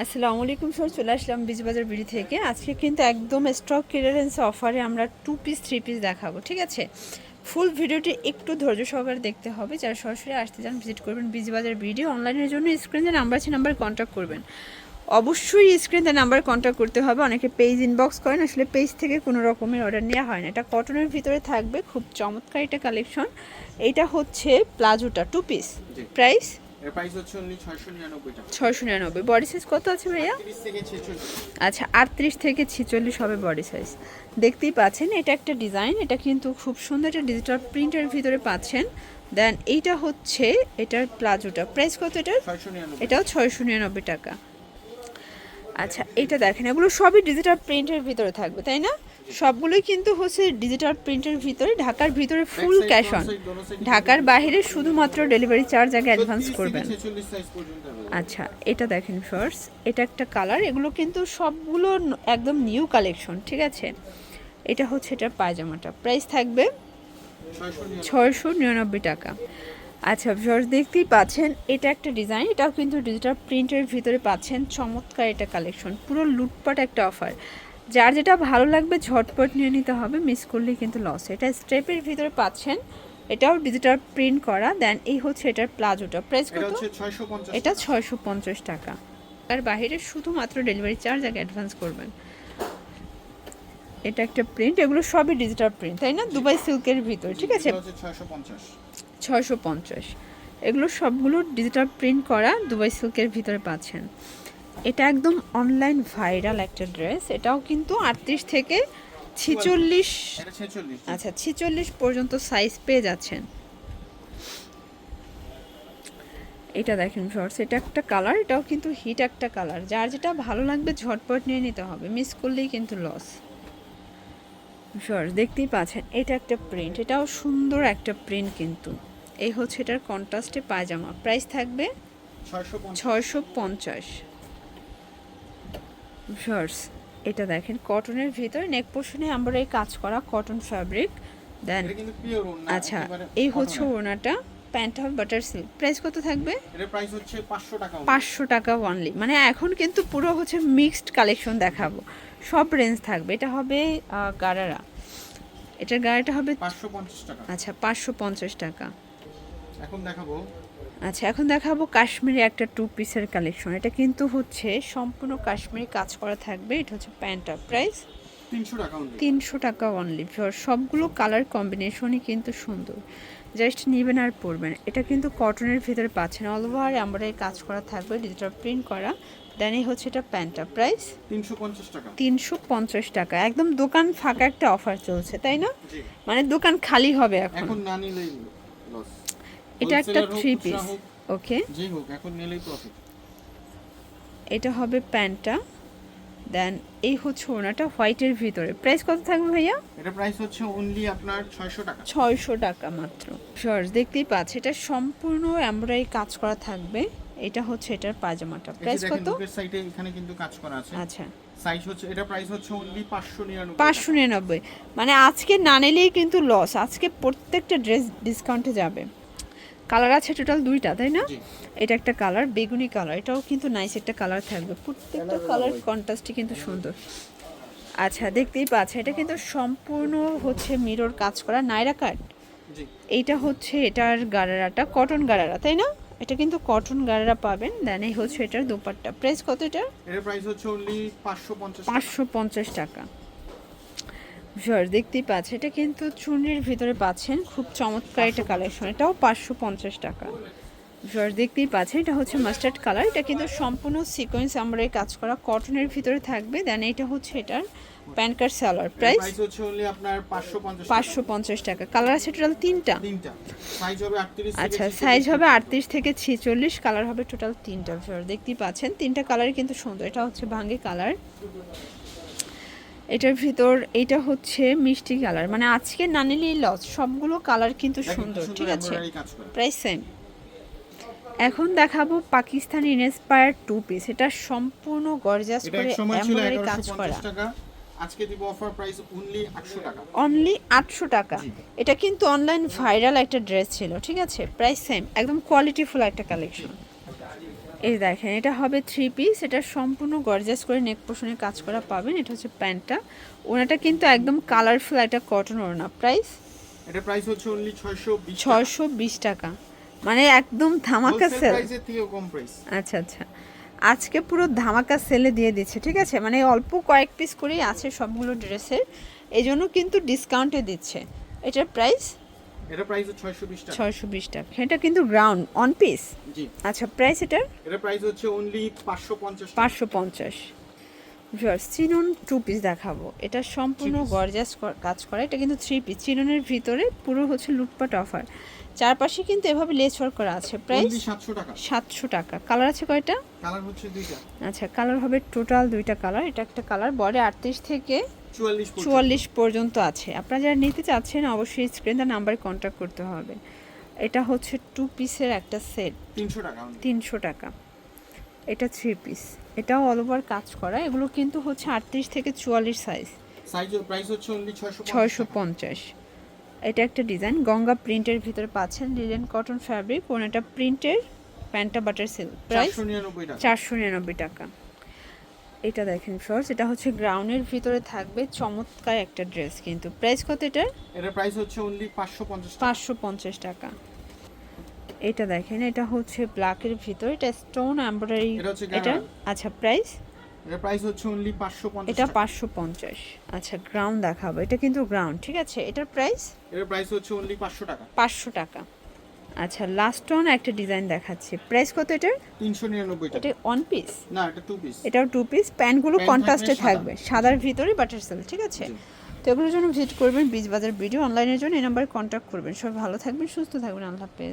আসসালামু আলাইকুম স্যার চলে আসলাম বিজবাজার বিড়ি থেকে। আজকে কিন্তু একদম স্টক ক্লিয়ারেন্স অফারে আমরা টু পিস থ্রি পিস দেখাবো ঠিক আছে? ফুল ভিডিওটি একটু ধৈর্য সহকারে দেখতে হবে। যারা সরাসরি আসতে চান ভিজিট করবেন বিজবাজার ভিডিও অনলাইনের জন্য স্ক্রিনে নাম্বার আছে নাম্বার কন্ট্যাক্ট করবেন। অবশ্যই স্ক্রিনে নাম্বার কন্ট্যাক্ট করতে হবে। অনেকে পেজ ইনবক্স করেন আসলে পেজ থেকে কোনো রকমের অর্ডার নেওয়া হয় না। এটা কটনের ভিতরে থাকবে খুব চমৎকার এটা কালেকশন এইটা হচ্ছে প্লাজোটা টু পিস প্রাইস এর প্রাইস হচ্ছে অনলি ছয়শো টাকা। নিরানব্বই। বডি সাইজ কত আছে ভাইয়া? থেকে আচ্ছা আটত্রিশ থেকে ছিচল্লিশ হবে বডি সাইজ দেখতেই পাচ্ছেন এটা একটা ডিজাইন এটা কিন্তু খুব সুন্দর একটা ডিজিটাল প্রিন্টের ভিতরে পাচ্ছেন। দেন এইটা হচ্ছে এটার প্লাজোটা। প্রাইস কত এটার? এটাও ছয়শো নিরানব্বই টাকা। আচ্ছা এটা দেখেন এগুলো সবই ডিজিটাল প্রিন্টের ভিতরে থাকবে তাই না? সবগুলোই কিন্তু হচ্ছে ডিজিটাল প্রিন্টের ভিতরে ঢাকার ভিতরে ফুল ক্যাশ অন ঢাকার বাইরে শুধুমাত্র ডেলিভারি চার্জ আগে অ্যাডভান্স করবেন। 46 সাইজ পর্যন্ত available। আচ্ছা এটা দেখেন ফার্স এটা একটা কালার এগুলো কিন্তু সবগুলো একদম নিউ কালেকশন ঠিক আছে? এটা হচ্ছে এটা পায়জামাটা। প্রাইস থাকবে 699 ছয়শো নিরানব্বই টাকা। আচ্ছা ফার্স দেখতেই পাচ্ছেন এটা একটা ডিজাইন এটাও কিন্তু ডিজিটাল প্রিন্টের ভিতরে পাচ্ছেন। চমৎকার এটা কালেকশন পুরো লুটপাট একটা অফার যার যেটা ভালো লাগবে ঝটপট নিয়ে নিতে হবে মিস করলেই কিন্তু লস এটা স্টেপের ভিতরে পাচ্ছেন এটাও ডিজিটাল প্রিন্ট করা দেন এই হচ্ছে এটার প্লাজোটা। প্রাইস এটা কত? হচ্ছে 650 এটা ছয়শো পঞ্চাশ টাকা। আর বাইরে শুধুমাত্র ডেলিভারি চার্জ আগে অ্যাডভান্স করবেন। এটা একটা প্রিন্ট এগুলো সবই ডিজিটাল প্রিন্ট তাই না? দুবাই সিল্কের ভিতর ঠিক আছে? এটা হচ্ছে 650 ছয়শো পঞ্চাশ। এগুলো সবগুলো ডিজিটাল প্রিন্ট করা দুবাই সিল্কের ভিতরে পাচ্ছেন। এটা একদম অনলাইন ভাইরাল একটা ড্রেস এটাও কিন্তু আটত্রিশ থেকে ছিচল্লিশ আচ্ছা ছিচল্লিশ পর্যন্ত সাইজ পেয়ে যাচ্ছেন। এটা দেখেন শর্টস এটা একটা কালার এটাও কিন্তু হিট একটা কালার যার যেটা ভালো লাগবে ঝটপট নিয়ে নিতে হবে মিস করলেই কিন্তু লস শর্টস দেখতেই পাচ্ছেন এটা একটা প্রিন্ট এটাও সুন্দর একটা প্রিন্ট কিন্তু। এই হচ্ছে এটার কন্ট্রাস্টে পায়জামা প্রাইস থাকবে 650 ছয়শো পঞ্চাশ। শর্টস এটা দেখেন কটনের ভিতরে নেক পোর্শনে আমরা এই কাজ করা কটন ফ্যাব্রিক দেন আচ্ছা এই হচ্ছে ওনাটা প্যান্ট হবে বাটার সিল্ক প্রাইস কত থাকবে? প্রাইস হচ্ছে 500 টাকা। পাঁচশো টাকা অনলি মানে এখন কিন্তু পুরো হচ্ছে মিক্সড কালেকশন দেখাবো। সব রেঞ্জ থাকবে। এটা হবে গারারা। এটার গাড়িটা হবে 550 টাকা। আচ্ছা পাঁচশো পঞ্চাশ টাকা। এখন দেখাবো। আচ্ছা এখন দেখাবো কাশ্মীরি একটা টু পিসের কালেকশন এটা কিন্তু হচ্ছে সম্পূর্ণ কাশ্মীরি কাজ করা থাকবে। এটা হচ্ছে প্যান্টটা প্রাইস 300 টাকা only। তিনশো টাকা অনলি সবগুলো কালার কম্বিনেশনই কিন্তু সুন্দর। জাস্ট নেবেন আর পরবেন। এটা কিন্তু কটনের ভিতরে পাচ্ছেন। অল ওভার আমরা এই কাজ করা থাকবে ডিজিটাল প্রিন্ট করা। দেন এই হচ্ছে এটা প্যান্টটা প্রাইস 350 টাকা। তিনশো পঞ্চাশ টাকা। একদম দোকান ফাঁকা একটা অফার চলছে তাই না? মানে দোকান খালি হবে এখন। না নিলেই এটা একটা থ্রি পিস ওকে যে হোক এখন নিলেই প্রফিট এটা হবে প্যান্টটা দেন এই হচ্ছে ওনাটা হোয়াইটের ভিতরে। প্রাইস কত থাকবে ভাইয়া? এটা প্রাইস হচ্ছে অনলি আপনার 600 টাকা। ছয়শো টাকা মাত্র। শর্টস দেখতেই পাচ্ছি এটা সম্পূর্ণ এমব্রয়ডারি কাজ করা থাকবে। এটা হচ্ছে এটার পাজামাটা প্রাইস কত? সাইডে এখানে কিন্তু কাজ করা আছে। আচ্ছা। সাইজ হচ্ছে এটা প্রাইস হচ্ছে অনলি 599 পাঁচশো নিরানব্বই। মানে আজকে না নিলেই কিন্তু লস আজকে প্রত্যেকটা ড্রেস ডিসকাউন্টে যাবে। কালার আছে টোটাল দুইটা তাই না? এটা একটা কালার বেগুনি কালার এটাও কিন্তু নাইস একটা কালার থাকবে। প্রত্যেকটা কালার কন্ট্রাস্টই কিন্তু সুন্দর। আচ্ছা দেখতেই পাচ্ছেন এটা কিন্তু সম্পূর্ণ হচ্ছে মিরর কাজ করা নাইরা কাট এইটা হচ্ছে এটার গারারাটা কটন গারারা তাই না? এটা কিন্তু কটন গারারা পাবেন দেন এই হচ্ছে এটার দোপাট্টা। প্রাইস কত এটার? এটার প্রাইস হচ্ছে অনলি 550 টাকা। পাঁচশো পঞ্চাশ টাকা। ভিউয়ার দেখতেই পাচ্ছেন এটা কিন্তু চুনরির ভিতরে পাচ্ছেন খুব চমৎকার একটা কালেকশন এটাও পাঁচশো পঞ্চাশ টাকা। ভিউয়ার দেখতেই পাচ্ছেন এটা হচ্ছে মাস্টার্ড কালার এটা কিন্তু সম্পূর্ণ সিকোয়েন্স আমরা কাজ করা কটনের ভিতরে থাকবে দেন এটা হচ্ছে এটার প্যান কার্ড স্যালার প্রাইস হচ্ছে অনলি আপনার 550 টাকা। পাঁচশো পঞ্চাশ টাকা। কালার আছে টোটাল তিনটা। তিনটা। সাইজ হবে 38 আচ্ছা সাইজ হবে আটত্রিশ থেকে ছিচল্লিশ কালার হবে টোটাল তিনটা। ভিউয়ার দেখতেই পাচ্ছেন তিনটা কালারই কিন্তু সুন্দর এটা হচ্ছে ভাঙ্গে কালার এটার ভিতর এটা হচ্ছে মিষ্টি কালার। মানে আজকে না নিলেই লস সবগুলো কালার কিন্তু সুন্দর ঠিক আছে? Price same. এখন দেখাবো পাকিস্তানি ইনস্পায়ার টু পিস এটা সম্পূর্ণ গর্জাস করে এমব্রয়ডারি কাজ করা। আজকে দিব অফার প্রাইস অনলি 800 টাকা। অনলি আটশো টাকা। এটা কিন্তু অনলাইন ভাইরাল একটা ড্রেস ছিল ঠিক আছে? প্রাইস সেম একদম কোয়ালিটিফুল একটা কালেকশন এই দেখেন এটা হবে থ্রি পিস এটা সম্পূর্ণ গর্জাস করে নেক পোষণে কাজ করা পাবেন। এটা হচ্ছে প্যান্টটা। ওনাটা কিন্তু একদম কালারফুল একটা কটন ওড়না। প্রাইস এটা প্রাইস হচ্ছে অনলি 620 ছয়শো বিশ টাকা। মানে একদম ধামাকা সেল কম প্রাইস আচ্ছা আচ্ছা। আজকে পুরো ধামাকা সেলে দিয়ে দিচ্ছে ঠিক আছে? মানে অল্প কয়েক পিস করেই আছে সবগুলো ড্রেসের এই জন্য কিন্তু ডিসকাউন্টে দিচ্ছে। এটার প্রাইস এটা প্রাইস হচ্ছে 620 টাকা। 620 টাকা। এটা কিন্তু গ্রাউন্ড অন পিস জি। আচ্ছা প্রাইস এটা এটা প্রাইস হচ্ছে অনলি 550 550 ভিউয়ার্স চিনন টু পিস দেখাবো। এটা সম্পূর্ণ গর্জাস কাজ করা এটা কিন্তু থ্রি পিস চিননের ভিতরে পুরো হচ্ছে লুটপাট অফার চারপাশে কিন্তু এভাবে লেস ওয়ার্ক করা আছে। প্রাইস সাতশো টাকা। কালার আছে কয়টা? কালার হচ্ছে দুইটা। আচ্ছা কালার হবে টোটাল দুইটা কালার এটা একটা কালার বড়ে আটত্রিশ থেকে চুয়াল্লিশ পর্যন্ত। আছে। আপনারা যারা নিতে চাচ্ছেন অবশ্যই স্ক্রিন তার নাম্বারে কন্ট্যাক্ট করতে হবে। এটা হচ্ছে টু পিসের একটা সেট তিনশো টাকা। তিনশো টাকা। এটা থ্রি পিস এটাও অল ওভার কাজ করা। এগুলো কিন্তু হচ্ছে আটত্রিশ থেকে চুয়াল্লিশ সাইজ সাইজ প্রাইস হচ্ছে অনলি 650 ছয়শো পঞ্চাশ। এটা একটা ডিজাইন গঙ্গা প্রিন্টের ভিতরে পাচ্ছেন লিলেন কটন ফ্যাব্রিক ওনাটা প্রিন্টের প্যান্টটা বাটার সিল্ক প্রাইস চারশো নিরানব্বই টাকা। এটা দেখেন ফ্রস এটা হচ্ছে গ্রাউন্ডের ভিতরে থাকবে চমৎকার একটা ড্রেস কিন্তু। প্রাইস কত এটার? এটা প্রাইস হচ্ছে অনলি 550 টাকা। পাঁচশো পঞ্চাশ টাকা। এটা দেখেন এটা হচ্ছে ব্ল্যাকের ভিতর এটা স্টোন এমব্রয়ডারি এটা আচ্ছা প্রাইস এটা প্রাইস হচ্ছে অনলি 550 এটা টাকা। পাঁচশো পঞ্চাশ। আচ্ছা গ্রাউন্ড দেখাবো এটা কিন্তু গ্রাউন্ড ঠিক আছে? এটার প্রাইস এর প্রাইস হচ্ছে অনলি 500 টাকা। পাঁচশো টাকা। আচ্ছা লাস্ট অন একটা ডিজাইন দেখাচ্ছি। প্রাইস কত এটার? 399 টাকা। এটা ওয়ান পিস না এটা টু পিস এটাও টু পিস প্যান্টগুলো প্যান্ট কন্ট্রাস্টে থাকবে। সাদার ভিতরে বাটার সেল ঠিক আছে। তো এগুলোর জন্য ভিজিট করবেন বীজ বাজার ভিডিও অনলাইনের জন্য এই নাম্বারে কন্ট্যাক্ট করবেন। সবাই ভালো থাকবেন সুস্থ থাকবেন। আল্লাহ হাফেজ।